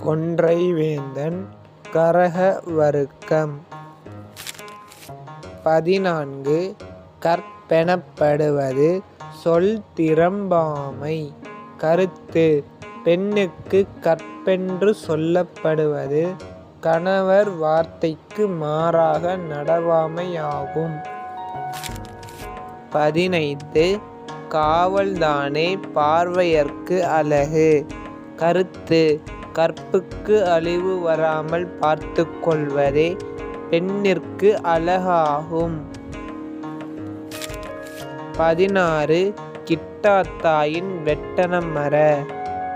கொன்றை வேந்தன் கரக வருக்கம். பதினான்கு. கற்பெனப்படுவது சொல் திறம்பாமை. கருத்து. பெண்ணுக்கு கற்பென்று சொல்லப்படுவது கணவர் வார்த்தைக்கு மாறாக நடவாமையாகும். பதினைந்து. காவல்தானே பார்வையர்க்கு அழகு. கருத்து. கற்புக்கு அழிவு வராமல் பார்த்து கொள்வதே பெண்ணிற்கு அழகாகும். பதினாறு. கிட்டாத்தாயின் வெட்டனமர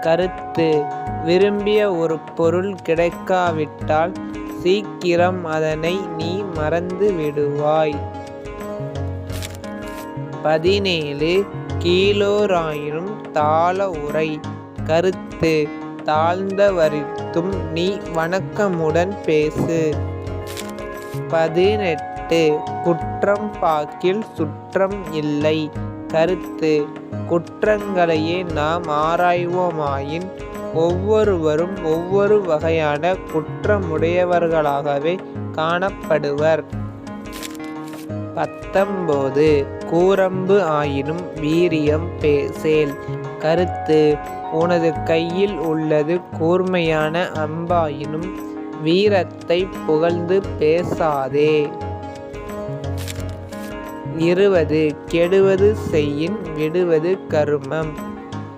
கருத்து. விரும்பிய ஒரு பொருள் கிடைக்காவிட்டால் சீக்கிரம் அதனை நீ மறந்து விடுவாய். பதினேழு. கீழோராயினும் தாள உரை. கருத்து. தாழ்ந்தவரித்தும் நீ வணக்கமுடன் பேசு. பதினெட்டு. குற்றம் பாக்கில் சுற்றம் இல்லை. கருத்து. குற்றங்களையே நாம் ஆராய்வோமாயின் ஒவ்வொருவரும் ஒவ்வொரு வகையான குற்றமுடையவர்களாகவே காணப்படுவர். பத்தொம்போது கூரம்பு ஆயினும் வீரியம் பேசேல் கருத்து உனது கையில் உள்ளது கூர்மையான அம்பாயினும் வீரத்தை புகழ்ந்து பேசாதே. இருவது. கெடுவது செய்யின் விடுவது கருமம்.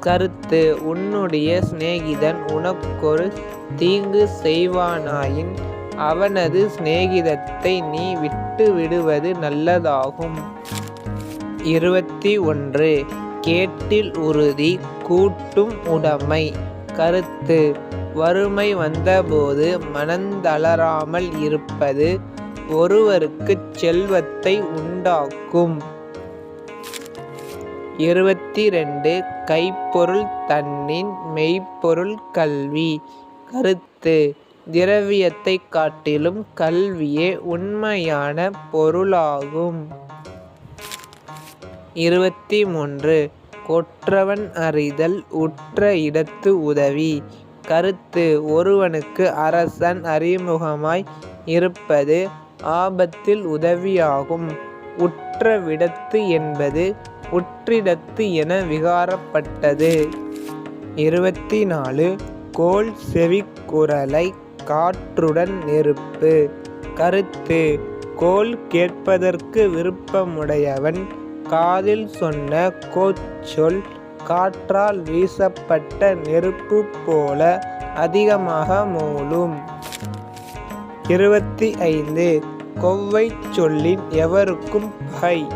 கருத்து உன்னுடைய சிநேகிதன் உனக்கொரு தீங்கு செய்வானாயின் அவனது சிநேகிதத்தை நீ விட்டு விடுவது நல்லதாகும். இருபத்தி ஒன்று கேட்டில் உறுதி கூட்டும் உடைமை. கருத்து. வறுமை வந்தபோது மனந்தளராமல் இருப்பது ஒருவருக்கு செல்வத்தை உண்டாக்கும். இருபத்தி ரெண்டு கைப்பொருள் தன்னின் மெய்ப்பொருள் கல்வி. கருத்து. திரவியத்தை காட்டிலும் கல்வியே உண்மையான பொருளாகும். இருபத்தி மூன்று கொற்றவன் அறிதல் உற்ற இடத்து உதவி. கருத்து ஒருவனுக்கு அரசன் அறிமுகமாய் இருப்பது ஆபத்தில் உதவியாகும். உற்ற விடத்து என்பது உற்றிடத்து என விகாரப்பட்டது. இருபத்தி நாலு கோல் செவிக்குரலை காற்றுடன் நெருப்பு. கருத்து கோல் கேட்பதற்கு விருப்பமுடையவன். காதில் சொன்ன கோச்சொல் காற்றால் வீசப்பட்ட நெருப்பு போல அதிகமாக மூழும் இருபத்தி ஐந்து கொவ்வை சொல்லின் எவருக்கும் பகை.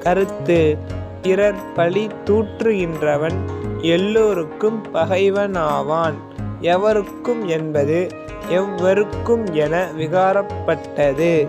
கருத்து பிறர் பழி தூற்றுகின்றவன் எல்லோருக்கும் பகைவனாவான். எவருக்கும் என்பது எவ்வருக்கும் என விகாரப்பட்டது.